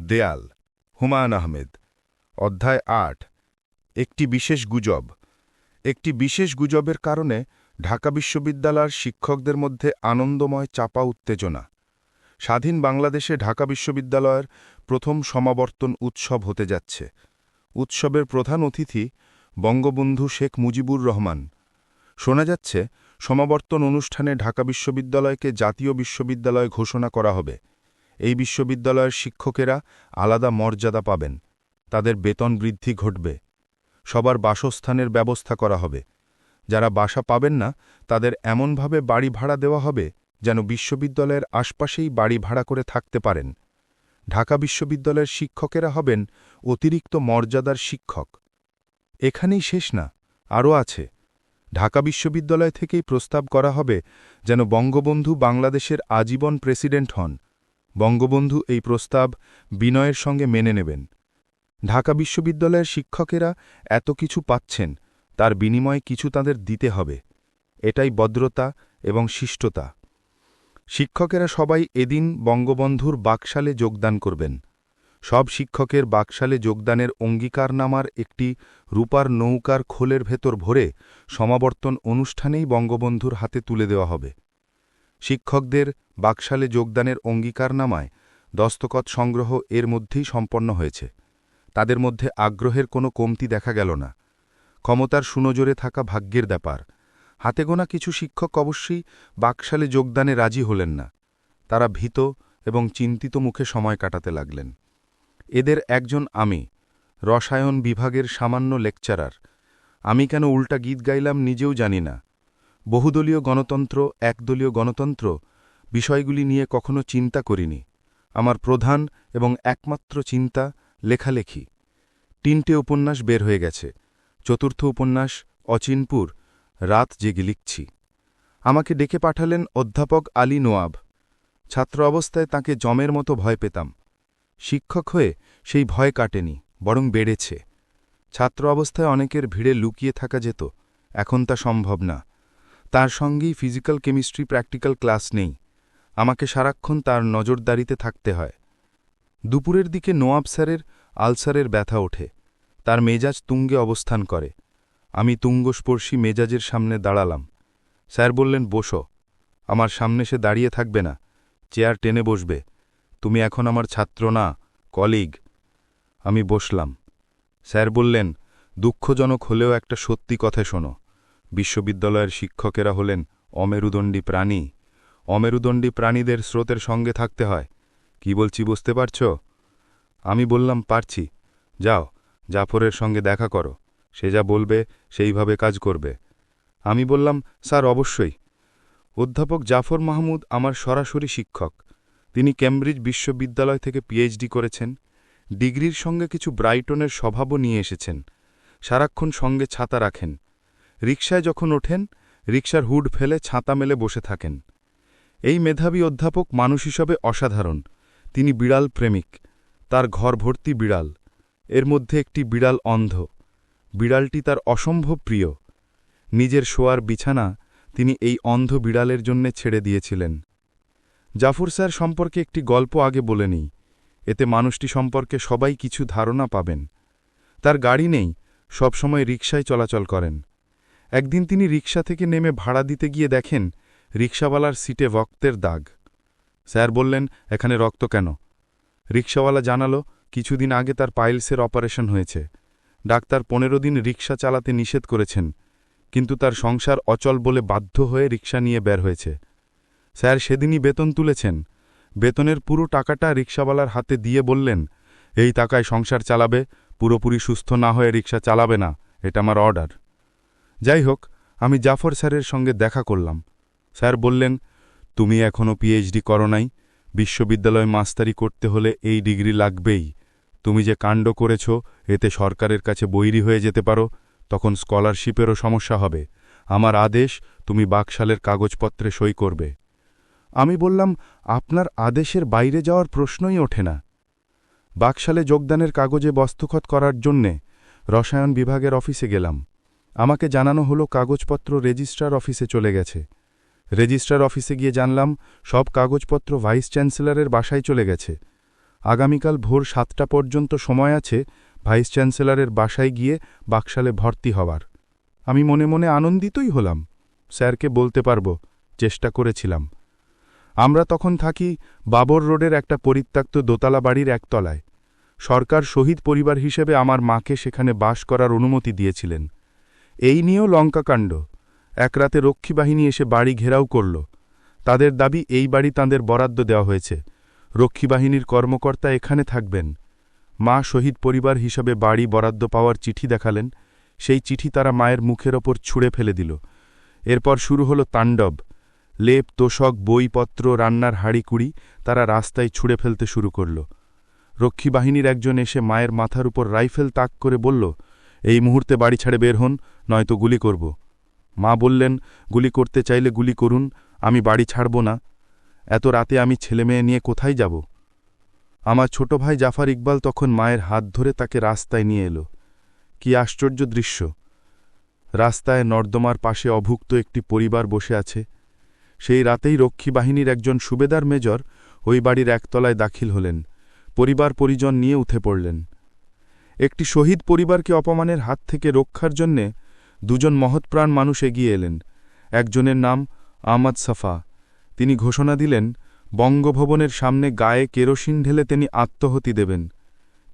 দেয়াল, হুমায়ুন আহমেদ, অধ্যায় আট, একটি বিশেষ গুজব। একটি বিশেষ গুজবের কারণে ঢাকা বিশ্ববিদ্যালয়ের শিক্ষকদের মধ্যে আনন্দময় চাপা উত্তেজনা। স্বাধীন বাংলাদেশে ঢাকা বিশ্ববিদ্যালয়ের প্রথম সমাবর্তন উৎসব হতে যাচ্ছে। উৎসবের প্রধান অতিথি বঙ্গবন্ধু শেখ মুজিবুর রহমান। শোনা যাচ্ছে, সমাবর্তন অনুষ্ঠানে ঢাকা বিশ্ববিদ্যালয়কে জাতীয় বিশ্ববিদ্যালয় ঘোষণা করা হবে। এই বিশ্ববিদ্যালয়ের শিক্ষকেরা আলাদা মর্যাদা পাবেন। তাদের বেতন বৃদ্ধি ঘটবে। সবার বাসস্থানের ব্যবস্থা করা হবে। যারা বাসা পাবেন না, তাদের এমনভাবে বাড়ি ভাড়া দেওয়া হবে যেন বিশ্ববিদ্যালয়ের আশপাশেই বাড়ি ভাড়া করে থাকতে পারেন। ঢাকা বিশ্ববিদ্যালয়ের শিক্ষকেরা হবেন অতিরিক্ত মর্যাদার শিক্ষক। এখানেই শেষ না, আরও আছে। ঢাকা বিশ্ববিদ্যালয় থেকেই প্রস্তাব করা হবে যেন বঙ্গবন্ধু বাংলাদেশের আজীবন প্রেসিডেন্ট হন। বঙ্গবন্ধু এই প্রস্তাব বিনয়ের সঙ্গে মেনে নেবেন। ঢাকা বিশ্ববিদ্যালয়ের শিক্ষকেরা এত কিছু পাচ্ছেন, তার বিনিময়ে কিছু তাদের দিতে হবে। এটাই ভদ্রতা এবং শিষ্টতা। শিক্ষকেরা সবাই এদিন বঙ্গবন্ধুর বাকশালে যোগদান করবেন। সব শিক্ষকের বাকশালে যোগদানের অঙ্গীকারনামার একটি রূপার নৌকার খোলের ভেতর ভরে সমাবর্তন অনুষ্ঠানেই বঙ্গবন্ধুর হাতে তুলে দেওয়া হবে। শিক্ষকদের বাকশালে যোগদানের অঙ্গীকারনামায় দস্তকত সংগ্রহ এর মধ্যেই সম্পন্ন হয়েছে। তাদের মধ্যে আগ্রহের কোনো কমতি দেখা গেল না। ক্ষমতার সুনজরে থাকা ভাগ্যের ব্যাপার। হাতে গোনা কিছু শিক্ষক অবশ্যই বাকশালে যোগদানে রাজি হলেন না। তারা ভীত এবং চিন্তিত মুখে সময় কাটাতে লাগলেন। এদের একজন আমি, রসায়ন বিভাগের সামান্য লেকচারার। আমি কেন উল্টা গীত গাইলাম নিজেও জানি না। বহুদলীয় গণতন্ত্র, একদলীয় গণতন্ত্র বিষয়গুলি নিয়ে কখনো চিন্তা করিনি। আমার প্রধান এবং একমাত্র চিন্তা লেখালেখি। তিনটে উপন্যাস বের হয়ে গেছে। চতুর্থ উপন্যাস, অচিনপুর, রাত জেগে লিখছি। আমাকে ডেকে পাঠালেন অধ্যাপক আলী নোয়াব। ছাত্র অবস্থায় তাকে জমের মতো ভয় পেতাম। শিক্ষক হয়ে সেই ভয় কাটেনি, বরং বেড়েছে। ছাত্র অবস্থায় অনেকের ভিড়ে লুকিয়ে থাকা যেত। এখন তা সম্ভব না। তার সঙ্গেই ফিজিক্যাল কেমিস্ট্রি প্র্যাকটিক্যাল ক্লাস নেই। আমাকে সারাক্ষণ তার নজরদারিতে থাকতে হয়। দুপুরের দিকে নোয়াব স্যারের আলসারের ব্যথা ওঠে। তার মেজাজ তুঙ্গে অবস্থান করে। আমি তুঙ্গস্পর্শী মেজাজের সামনে দাঁড়ালাম। স্যার বললেন, বসো। আমার সামনে সে দাঁড়িয়ে থাকবে না। চেয়ার টেনে বসবে। তুমি এখন আমার ছাত্র না, কলিগ। আমি বসলাম। স্যার বললেন, দুঃখজনক হলেও একটা সত্যি কথা শোনো। বিশ্ববিদ্যালয়ের শিক্ষকেরা হলেন অমেরুদণ্ডী প্রাণী। অমেরুদণ্ডী প্রাণীদের স্রোতের সঙ্গে থাকতে হয়। কি বলছি বুঝতে পারছ? আমি বললাম, পারছি। যাও, জাফরের সঙ্গে দেখা করো। সে যা বলবে, সেইভাবে কাজ করবে। আমি বললাম, স্যার, অবশ্যই। অধ্যাপক জাফর মাহমুদ আমার সরাসরি শিক্ষক। তিনি কেমব্রিজ বিশ্ববিদ্যালয় থেকে পিএইচডি করেছেন। ডিগ্রির সঙ্গে কিছু ব্রাইটনের স্বভাবও নিয়ে এসেছেন। সারাক্ষণ সঙ্গে ছাতা রাখেন। রিকশায় যখন ওঠেন, রিকশার হুড ফেলে ছাতা মেলে বসে থাকেন। এই মেধাবী অধ্যাপক মানুষ হিসাবে অসাধারণ। তিনি বিড়াল প্রেমিক। তার ঘর ভর্তি বিড়াল। এর মধ্যে একটি বিড়াল অন্ধ। বিড়ালটি তার অসম্ভব প্রিয়। নিজের শোয়ার বিছানা তিনি এই অন্ধ বিড়ালের জন্যে ছেড়ে দিয়েছিলেন। জাফর স্যার সম্পর্কে একটি গল্প আগে বলে নিই। এতে মানুষটি সম্পর্কে সবাই কিছু ধারণা পাবেন। তার গাড়ি নেই। সবসময় রিকশায় চলাচল করেন। একদিন তিনি রিকশা থেকে নেমে ভাড়া দিতে গিয়ে দেখেন রিকশাওয়ালার সিটে রক্তের দাগ। স্যার বললেন, এখানে রক্ত কেন? রিকশাওয়ালা জানালো, কিছুদিন আগে তার পাইলসের অপারেশন হয়েছে। ডাক্তার পনেরো দিন রিকশা চালাতে নিষেধ করেছেন, কিন্তু তার সংসার অচল বলে বাধ্য হয়ে রিকশা নিয়ে বের হয়েছে। স্যার সেদিনই বেতন তুলেছেন। বেতনের পুরো টাকাটা রিকশাওয়ালার হাতে দিয়ে বললেন, এই টাকায় সংসার চালাবে, পুরোপুরি সুস্থ না হয়ে রিকশা চালাবে না, এটা আমার অর্ডার। যাই হোক আমি জাফর স্যারের সঙ্গে দেখা করলাম। স্যার বললেন, তুমি এখনও পিএইচডি করো নাই। বিশ্ববিদ্যালয় মাস্তারি করতে হলে এই ডিগ্রি লাগবেই। তুমি যে কাণ্ড করেছ, এতে সরকারের কাছে বৈরী হয়ে যেতে পারো। তখন স্কলারশিপেরও সমস্যা হবে। আমার আদেশ, তুমি বাকশালের কাগজপত্রে সই করবে। আমি বললাম, আপনার আদেশের বাইরে যাওয়ার প্রশ্নই ওঠে না। বাকশালে যোগদানের কাগজে বস্তখত করার জন্যে রসায়ন বিভাগের অফিসে গেলাম। আমাকে জানানো হলো কাগজপত্র রেজিস্ট্রার অফিসে চলে গেছে। রেজিস্ট্রার অফিসে গিয়ে জানলাম, সব কাগজপত্র ভাইস চ্যান্সেলরের বাসায় চলে গেছে। আগামীকাল ভোর সাতটা পর্যন্ত সময় আছে ভাইস চ্যান্সেলরের বাসায় গিয়ে বাকশালে ভর্তি হওয়ার। আমি মনে মনে আনন্দিতই হলাম। স্যারকে বলতে পারব, চেষ্টা করেছিলাম। আমরা তখন থাকি বাবর রোডের একটা পরিত্যক্ত দোতলা বাড়ির একতলায়। সরকার শহীদ পরিবার হিসেবে আমার মাকে সেখানে বাস করার অনুমতি দিয়েছিলেন। এই নিয়েও লঙ্কাকাণ্ড এক রাতে রক্ষী বাহিনী এসে বাড়ি ঘেরাও করল। তাদের দাবি, এই বাড়ি তাঁদের বরাদ্দ দেওয়া হয়েছে। রক্ষী বাহিনীর কর্মকর্তা এখানে থাকবেন। মা শহীদ পরিবার হিসাবে বাড়ি বরাদ্দ পাওয়ার চিঠি দেখালেন। সেই চিঠি তারা মায়ের মুখের ওপর ছুঁড়ে ফেলে দিল। এরপর শুরু হলো তাণ্ডব। লেপ, তোষক, বইপত্র, রান্নার হাড়ি কুড়ি তারা রাস্তায় ছুঁড়ে ফেলতে শুরু করল। রক্ষী বাহিনীর একজন এসে মায়ের মাথার উপর রাইফেল তাক করে বলল এই মুহূর্তে বাড়ি ছাড়ে বের হন, নয়তো গুলি করব। মা বললেন, গুলি করতে চাইলে গুলি করুন, আমি বাড়ি ছাড়ব না। এত রাতে আমি ছেলেমেয়ে নিয়ে কোথায় যাব? আমার ছোট ভাই জাফর ইকবাল তখন মায়ের হাত ধরে তাকে রাস্তায় নিয়ে এলো। কি আশ্চর্য দৃশ্য। রাস্তায় নর্দমার পাশে অভুক্ত একটি পরিবার বসে আছে। সেই রাতেই রক্ষী বাহিনীর একজন সুবেদার মেজর ওই বাড়ির একতলায় দাখিল হলেন। পরিবার পরিজন নিয়ে উঠে পড়লেন। একটি শহীদ পরিবারকে অপমানের হাত থেকে রক্ষার জন্যে দুজন মহৎপ্রাণ মানুষ এগিয়ে এলেন। একজনের নাম আহমদ সাফা। তিনি ঘোষণা দিলেন, বঙ্গভবনের সামনে গায়ে কেরোসিন ঢেলে তিনি আত্মহতি দেবেন।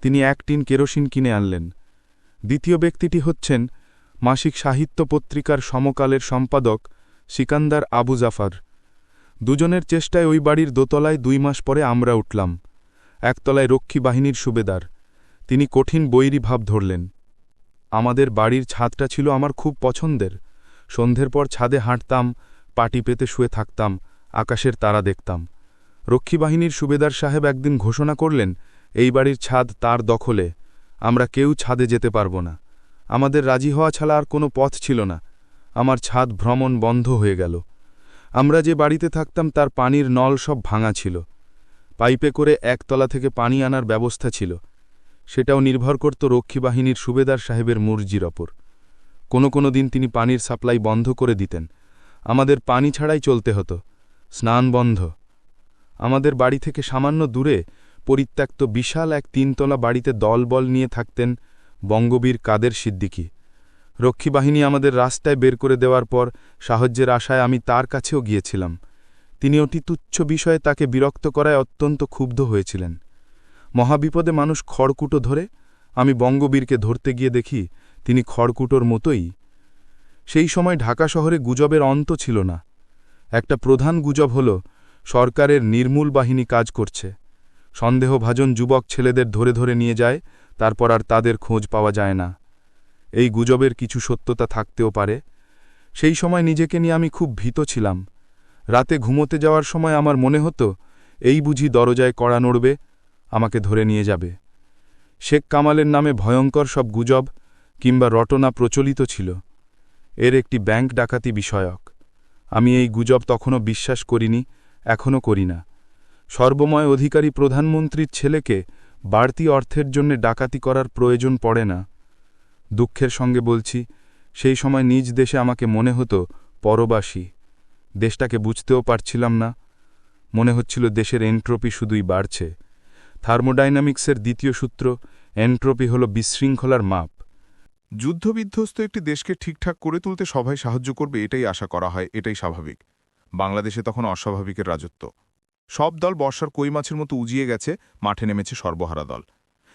তিনি এক টিন কেরোসিন কিনে আনলেন। দ্বিতীয় ব্যক্তিটি হচ্ছেন মাসিক সাহিত্য পত্রিকার সমকালের সম্পাদক সিকান্দার আবু জাফার। দুজনের চেষ্টায় ওই বাড়ির দোতলায় দুই মাস পরে আমরা উঠলাম। একতলায় রক্ষী বাহিনীর সুবেদার। তিনি কঠিন বৈরী ভাব ধরলেন। আমাদের বাড়ির ছাদটা ছিল আমার খুব পছন্দের। সন্ধ্যের পর ছাদে হাঁটতাম, পাটি পেতে শুয়ে থাকতাম, আকাশের তারা দেখতাম। রক্ষী বাহিনীর সুবেদার সাহেব একদিন ঘোষণা করলেন, এই বাড়ির ছাদ তার দখলে, আমরা কেউ ছাদে যেতে পারব না। আমাদের রাজি হওয়া ছাড়া আর কোনো পথ ছিল না। আমার ছাদ ভ্রমণ বন্ধ হয়ে গেল। আমরা যে বাড়িতে থাকতাম তার পানির নল সব ভাঙা ছিল। পাইপে করে একতলা থেকে পানি আনার ব্যবস্থা ছিল। সেটাও নির্ভর করত রক্ষী বাহিনীর সুবেদার সাহেবের মুরজির ওপর। কোনো কোনো দিন তিনি পানির সাপ্লাই বন্ধ করে দিতেন। আমাদের পানি ছাড়াই চলতে হতো। স্নান বন্ধ। আমাদের বাড়ি থেকে সামান্য দূরে পরিত্যক্ত বিশাল এক তিনতলা বাড়িতে দলবল নিয়ে থাকতেন বঙ্গবীর কাদের সিদ্দিকী। রক্ষী বাহিনী আমাদের রাস্তায় বের করে দেওয়ার পর সাহায্যের আশায় আমি তার কাছেও গিয়েছিলাম। তিনি অতি তুচ্ছ বিষয়ে তাকে বিরক্ত করায় অত্যন্ত ক্ষুব্ধ হয়েছিলেন। মহাবিপদে মানুষ খড়কুটো ধরে, আমি বঙ্গবীরকে ধরতে গিয়ে দেখি তিনি খড়কুটোর মতোই। সেই সময় ঢাকা শহরে গুজবের অন্ত ছিল না। একটা প্রধান গুজব হল, সরকারের নির্মূল বাহিনী কাজ করছে। সন্দেহভাজন যুবক ছেলেদের ধরে ধরে নিয়ে যায়, তারপর আর তাদের খোঁজ পাওয়া যায় না। এই গুজবের কিছু সত্যতা থাকতেও পারে। সেই সময় নিজেকে নিয়ে আমি খুব ভীত ছিলাম। রাতে ঘুমোতে যাওয়ার সময় আমার মনে হতো, এই বুঝি দরজায় কড়া নড়বে আমাকে ধরে নিয়ে যাবে। শেখ কামালের নামে ভয়ঙ্কর সব গুজব কিংবা রটনা প্রচলিত ছিল। এর একটি ব্যাংক ডাকাতি বিষয়ক। আমি এই গুজব তখনও বিশ্বাস করিনি, এখনও করি না। সর্বময় অধিকারী প্রধানমন্ত্রীর ছেলেকে বাড়তি অর্থের জন্য ডাকাতি করার প্রয়োজন পড়ে না। দুঃখের সঙ্গে বলছি, সেই সময় নিজ দেশে আমাকে মনে হতো পরবাসী। দেশটাকে বুঝতেও পারছিলাম না। মনে হচ্ছিল দেশের এন্ট্রপি শুধুই বাড়ছে। থার্মোডাইনামিক্সের দ্বিতীয় সূত্র, এন্ট্রপি হল বিশৃঙ্খলার মাপ। যুদ্ধবিধ্বস্ত একটি দেশকে ঠিকঠাক করে তুলতে সবাই সাহায্য করবে, এটাই আশা করা হয়, এটাই স্বাভাবিক। বাংলাদেশে তখন অস্বাভাবিকের রাজত্ব। সব দল বর্ষার কই মাছের মতো উজিয়ে গেছে, মাঠে নেমেছে সর্বহারা দল।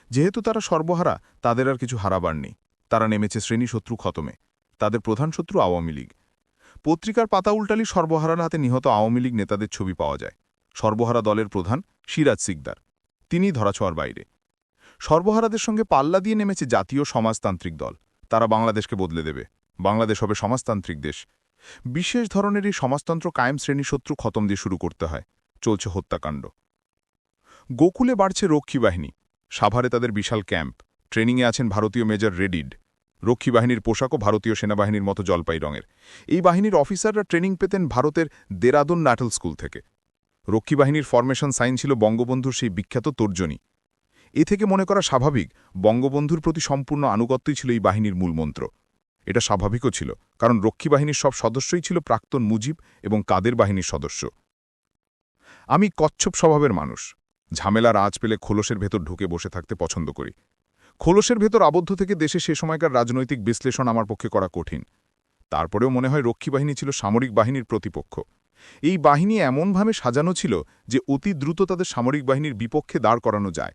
যেহেতু তারা সর্বহারা, তাদের আর কিছু হারাবার নেই। তারা নেমেছে শ্রেণি শত্রু খতমে, তাদের প্রধান শত্রু আওয়ামী লীগ। পত্রিকার পাতা উল্টালি সর্বহারার হাতে নিহত আওয়ামী লীগ নেতাদের ছবি পাওয়া যায়। সর্বহারা দলের প্রধান সিরাজ সিকদার। তিনি ধরাছোঁয়ার বাইরে। সর্বহারাদের সঙ্গে পাল্লা দিয়ে নেমেছে জাতীয় সমাজতান্ত্রিক দল। তারা বাংলাদেশকে বদলে দেবে। বাংলাদেশ হবে সমাজতান্ত্রিক দেশ। বিশেষ ধরনের এই সমাজতন্ত্র কায়েম শ্রেণি শত্রু খতম দিয়ে শুরু করতে হয়। চলছে হত্যাকাণ্ড। গোকুলে বাড়ছে রক্ষী বাহিনী। সাভারে তাদের বিশাল ক্যাম্প। ট্রেনিংয়ে আছেন ভারতীয় মেজর রেডিড। রক্ষী বাহিনীর পোশাকও ভারতীয় সেনাবাহিনীর মতো জলপাই রঙের এই বাহিনীর অফিসাররা ট্রেনিং পেতেন ভারতের দেরাদুন নাটল স্কুল থেকে। রক্ষী বাহিনীর ফরমেশন সাইন ছিল বঙ্গবন্ধুর সেই বিখ্যাত তর্জনী। এ থেকে মনে করা স্বাভাবিক, বঙ্গবন্ধুর প্রতি সম্পূর্ণ আনুগত্যই ছিল এই বাহিনীর মূলমন্ত্র এটা স্বাভাবিকও ছিল, কারণ রক্ষী বাহিনীর সব সদস্যই ছিল প্রাক্তন মুজিব এবং কাদের বাহিনীর সদস্য। আমি কচ্ছপ স্বভাবের মানুষ। ঝামেলার আঁচ পেলে খোলসের ভেতর ঢুকে বসে থাকতে পছন্দ করি। খোলসের ভেতর আবদ্ধ থেকে দেশে সে সময়কার রাজনৈতিক বিশ্লেষণ আমার পক্ষে করা কঠিন। তারপরেও মনে হয় রক্ষী বাহিনী ছিল সামরিক বাহিনীর প্রতিপক্ষ। এই বাহিনী এমনভাবে সাজানো ছিল যে অতি দ্রুত তাদের সামরিক বাহিনীর বিপক্ষে দাঁড় করানো যায়।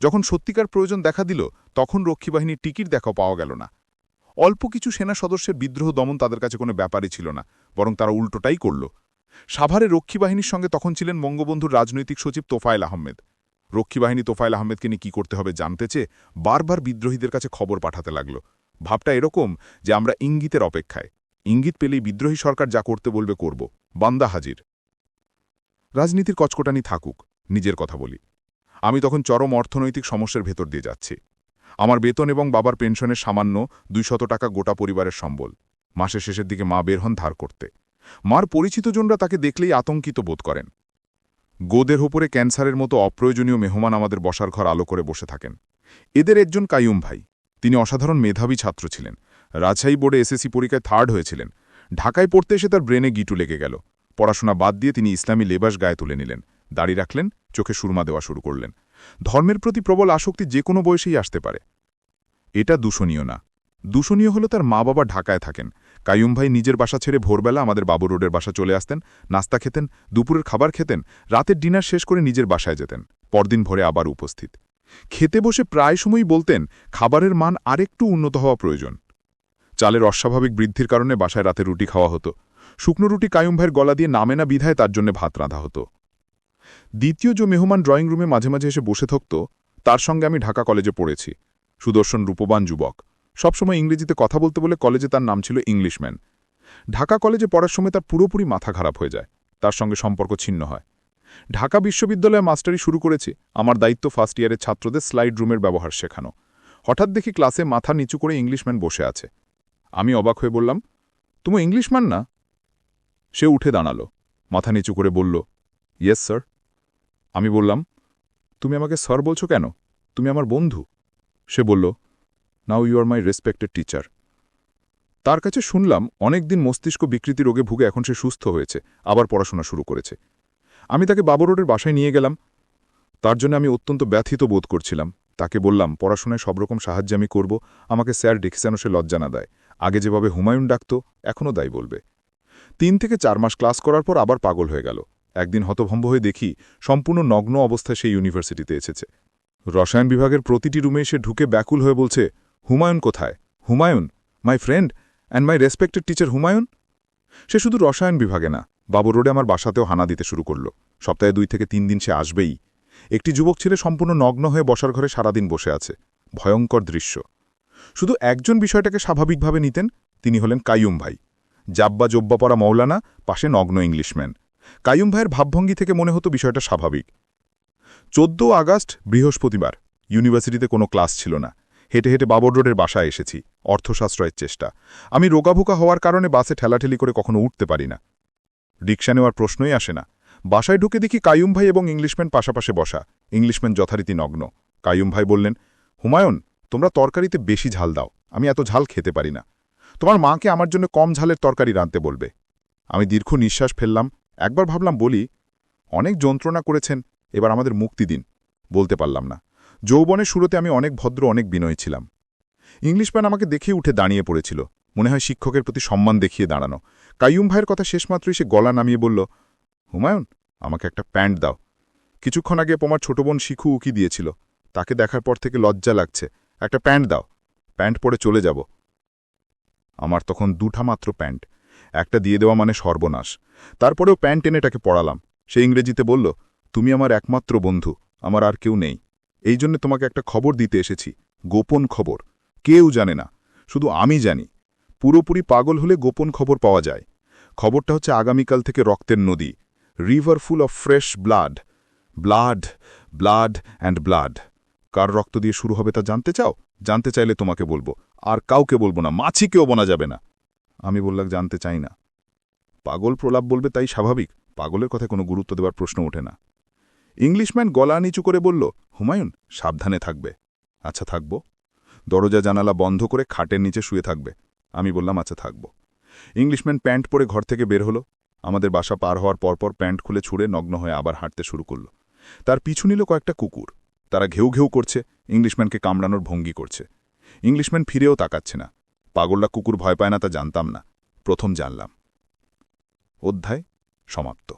যখন সত্যিকার প্রয়োজন দেখা দিল, তখন রক্ষী বাহিনীর টিকিট দেখাও পাওয়া গেল না। অল্প কিছু সেনা সদস্যের বিদ্রোহ দমন তাদের কাছে কোনো ব্যাপারই ছিল না, বরং তারা উল্টোটাই করল। সাভারে রক্ষী বাহিনীর সঙ্গে তখন ছিলেন বঙ্গবন্ধুর রাজনৈতিক সচিব তোফায়েল আহমেদ। রক্ষী বাহিনী তোফায়েল আহমেদকে নিয়ে কী করতে হবে জানতে চেয়ে বারবার বিদ্রোহীদের কাছে খবর পাঠাতে লাগল। ভাবটা এরকম যে আমরা ইঙ্গিতের অপেক্ষায়। ইঙ্গিত পেলেই বিদ্রোহী সরকার যা করতে বলবে করব। বান্দা হাজির। রাজনীতির কচকটানি থাকুক, নিজের কথা বলি। আমি তখন চরম অর্থনৈতিক সমস্যার ভেতর দিয়ে যাচ্ছি। আমার বেতন এবং বাবার পেনশনের সামান্য দুইশত টাকা গোটা পরিবারের সম্বল। মাসের শেষের দিকে মা বের হন ধার করতে। মার পরিচিতজনরা তাকে দেখলেই আতঙ্কিত বোধ করেন। গোদের ওপরে ক্যান্সারের মতো অপ্রয়োজনীয় মেহমান আমাদের বসার ঘর আলো করে বসে থাকেন। এদের একজন কাইয়ুম ভাই। তিনি অসাধারণ মেধাবী ছাত্র ছিলেন। রাজশাহী বোর্ডে এসএসসি পরীক্ষায় থার্ড হয়েছিলেন। ঢাকায় পড়তে এসে তার ব্রেনে গিটু লেগে গেল। পড়াশোনা বাদ দিয়ে তিনি ইসলামী লেবাস গায়ে তুলে নিলেন। দাড়ি রাখলেন, চোখে সুরমা দেওয়া শুরু করলেন। ধর্মের প্রতি প্রবল আসক্তি যে কোনো বয়সেই আসতে পারে। এটা দূষণীয় না। দূষণীয় হলো তার মা বাবা ঢাকায় থাকেন। কাইয়ুম ভাই নিজের বাসা ছেড়ে ভোরবেলা আমাদের বাবু রোডের বাসা চলে আসতেন, নাস্তা খেতেন, দুপুরের খাবার খেতেন, রাতের ডিনার শেষ করে নিজের বাসায় যেতেন। পরদিন ভোরে আবার উপস্থিত। খেতে বসে প্রায় সময়ই বলতেন, খাবারের মান আরেকটু উন্নত হওয়া প্রয়োজন। চালের অস্বাভাবিক বৃদ্ধির কারণে বাসায় রাতে রুটি খাওয়া হতো। শুকনো রুটি কায়ুম ভাইয়ের গলা দিয়ে নামে না বিধায় তার জন্য ভাত রাঁধা হতো। দ্বিতীয় যে মেহমান ড্রয়িং রুমে মাঝে মাঝে এসে বসে থাকত, তার সঙ্গে আমি ঢাকা কলেজে পড়েছি। সুদর্শন রূপবান যুবক। সবসময় ইংরেজিতে কথা বলতে বলে কলেজে তার নাম ছিল ইংলিশম্যান। ঢাকা কলেজে পড়ার সময় তার পুরোপুরি মাথা খারাপ হয়ে যায়। তার সঙ্গে সম্পর্ক ছিন্ন হয়। ঢাকা বিশ্ববিদ্যালয়ে মাস্টারি শুরু করেছি। আমার দায়িত্ব ফার্স্ট ইয়ারের ছাত্রদের স্লাইড রুমের ব্যবহার শেখানো। হঠাৎ দেখি ক্লাসে মাথা নিচু করে ইংলিশম্যান বসে আছে। আমি অবাক হয়ে বললাম, তুমি ইংলিশম্যান না? সে উঠে দাঁড়াল, মাথা নিচু করে বলল ইয়েস স্যার আমি বললাম, তুমি আমাকে স্যার বলছো কেন? তুমি আমার বন্ধু। সে বলল now you are my respected teacher তার কাছে শুনলাম অনেকদিন মস্তিষ্ক বিকৃতি রোগে ভুগে এখন সে সুস্থ হয়েছে, আবার পড়াশোনা শুরু করেছে। আমি তাকে বাবরোডের বাসায় নিয়ে গেলাম। তার জন্য আমি অত্যন্ত ব্যথিত বোধ করছিলাম। তাকে বললাম, পড়াশোনায় সব রকম সাহায্য আমি করব। আমাকে স্যার ডেকে যেন সে লজ্জা না দেয়। আগে যেভাবে হুমায়ুন ডাকত, এখনও দায়ী বলবে। তিন থেকে চার মাস ক্লাস করার পর আবার পাগল হয়ে গেল। একদিন হতভম্ব হয়ে দেখি সম্পূর্ণ নগ্ন অবস্থায় সেই ইউনিভার্সিটিতে এসেছে। রসায়ন বিভাগের প্রতিটি রুমে এসে ঢুকে ব্যাকুল হয়ে বলছে, হুমায়ুন কোথায়? Humayun? My friend? And my respected teacher Humayun? সে শুধু রসায়ন বিভাগে না, বাবু রোডে আমার বাসাতেও হানা দিতে শুরু করল। সপ্তাহে দুই থেকে তিন দিন সে আসবেই। একটি যুবক ছেলে সম্পূর্ণ নগ্ন হয়ে বসার ঘরে সারাদিন বসে আছে। ভয়ঙ্কর দৃশ্য। শুধু একজন বিষয়টাকে স্বাভাবিকভাবে নিতেন, তিনি হলেন কাইয়ুম ভাই। জাব্বা জব্বা পরা মৌলানা পাশে নগ্ন ইংলিশম্যান। কাইয়ুম ভাইয়ের ভাবভঙ্গি থেকে মনে হতো বিষয়টা স্বাভাবিক। চোদ্দ আগস্ট, বৃহস্পতিবার, ইউনিভার্সিটিতে কোনো ক্লাস ছিল না। হেঁটে হেঁটে বাবর রোডের বাসায় এসেছি, অর্থশাস্ত্রয়ের চেষ্টা। আমি রোগাভোকা হওয়ার কারণে বাসে ঠেলাঠেলি করে কখনো উঠতে পারি না। রিক্সা নেওয়ার প্রশ্নই আসে না। বাসায় ঢুকে দেখি কায়ুম ভাই এবং ইংলিশম্যান পাশাপাশি বসা। ইংলিশম্যান যথারীতি নগ্ন। কায়ুম ভাই বললেন, হুমায়ুন তোমরা তরকারিতে বেশি ঝাল দাও। আমি এত ঝাল খেতে পারি না। তোমার মাকে আমার জন্য কম ঝালের তরকারি রাঁধতে বলবে। আমি দীর্ঘ নিঃশ্বাস ফেললাম। একবার ভাবলাম, বলি, অনেক যন্ত্রণা করেছেন, এবার আমাদের মুক্তি দিন। বলতে পারলাম না। যৌবনের শুরুতে আমি অনেক ভদ্র, অনেক বিনয়ী ছিলাম। ইংলিশম্যান আমাকে দেখে উঠে দাঁড়িয়ে পড়েছিল। মনে হয় শিক্ষকের প্রতি সম্মান দেখিয়ে দাঁড়ানো। কাইয়ুম ভাইয়ের কথা শেষমাত্রই সে গলা নামিয়ে বলল, হুমায়ুন, আমাকে একটা প্যান্ট দাও। কিছুক্ষণ আগে তোমার ছোট বোন শিখু উকি দিয়েছিল। তাকে দেখার পর থেকে লজ্জা লাগছে। একটা প্যান্ট দাও। প্যান্ট পরে চলে যাব। আমার তখন দুটা মাত্র প্যান্ট। একটা দিয়ে দেওয়া মানে সর্বনাশ। তারপরেও প্যান্ট এনে তাকে পড়ালাম। সে ইংরেজিতে বলল, তুমি আমার একমাত্র বন্ধু, আমার আর কেউ নেই। এই জন্য তোমাকে একটা খবর দিতে এসেছি, গোপন খবর। কেউ জানে না, শুধু আমি জানি। পুরোপুরি পাগল হলে গোপন খবর পাওয়া যায়। খবরটা হচ্ছে আগামীকাল থেকে রক্তের নদী। River full of fresh blood. Blood blood and blood. কার রক্ত দিয়ে শুরু হবে তা জানতে চাও? জানতে চাইলে তোমাকে বলব। আর কাউকে বলব না, মাছিকেও বনা যাবে না। আমি বললাম, জানতে চাই না। পাগল প্রলাপ বলবে তাই স্বাভাবিক। পাগলের কথায় কোনো গুরুত্ব দেওয়ার প্রশ্ন ওঠে না। ইংলিশম্যান গলা নিচু করে বলল, হুমায়ুন, সাবধানে থাকবে। আচ্ছা থাকব। দরজা জানালা বন্ধ করে খাটের নিচে শুয়ে থাকবে। আমি বললাম আচ্ছা থাকব। ইংলিশম্যান প্যান্ট পরে ঘর থেকে বের হলো। আমাদের বাসা পার হওয়ার পরপর প্যান্ট খুলে ছুঁড়ে নগ্ন হয়ে আবার হাঁটতে শুরু করল। তার পিছু নিল কয়েকটা কুকুর। তারা ঘেউ ঘেউ করছে, ইংলিশম্যানকে কামড়ানোর ভঙ্গি করছে। ইংলিশম্যান ফিরেও তাকাচ্ছে না। পাগলরা কুকুর ভয় পায় না তা জানতাম না। প্রথম জানলাম। অধ্যায় সমাপ্ত।